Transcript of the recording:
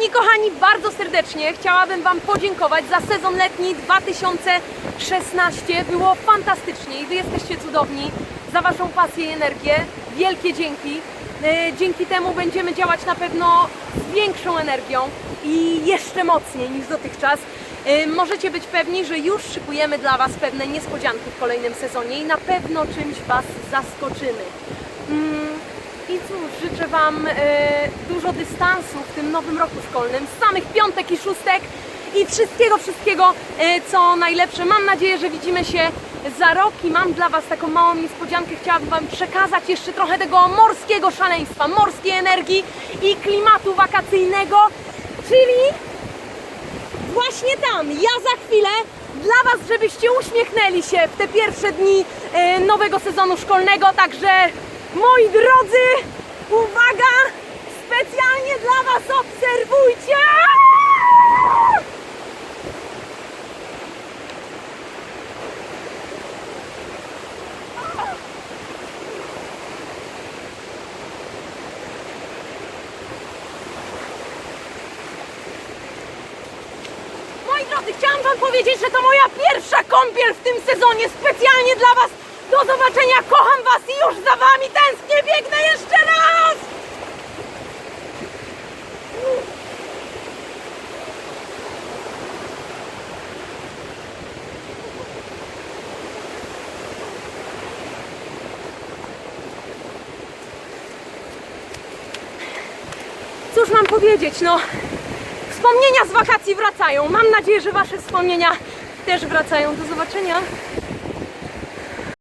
Kochani, kochani, bardzo serdecznie chciałabym Wam podziękować za sezon letni 2016. Było fantastycznie i Wy jesteście cudowni za Waszą pasję i energię. Wielkie dzięki. E, Dzięki temu będziemy działać na pewno z większą energią i jeszcze mocniej niż dotychczas. E, Możecie być pewni, że już szykujemy dla Was pewne niespodzianki w kolejnym sezonie i na pewno czymś Was zaskoczymy. I cóż, życzę Wam e, dużo dystansu w tym nowym roku szkolnym, samych piątek i szóstek i wszystkiego, wszystkiego, e, co najlepsze. Mam nadzieję, że widzimy się za rok i mam dla Was taką małą niespodziankę. Chciałabym Wam przekazać jeszcze trochę tego morskiego szaleństwa, morskiej energii i klimatu wakacyjnego, czyli właśnie tam, ja za chwilę dla Was, żebyście uśmiechnęli się w te pierwsze dni e, nowego sezonu szkolnego. Także moi drodzy, uwaga, specjalnie dla Was obserwujcie! Moi drodzy, chciałam Wam powiedzieć, że to moja pierwsza kąpiel w tym sezonie, specjalnie dla Was. Do zobaczenia, kocham Was i już za Wami tęsknię, biegnę jeszcze raz! Cóż mam powiedzieć, no... Wspomnienia z wakacji wracają. Mam nadzieję, że Wasze wspomnienia też wracają. Do zobaczenia.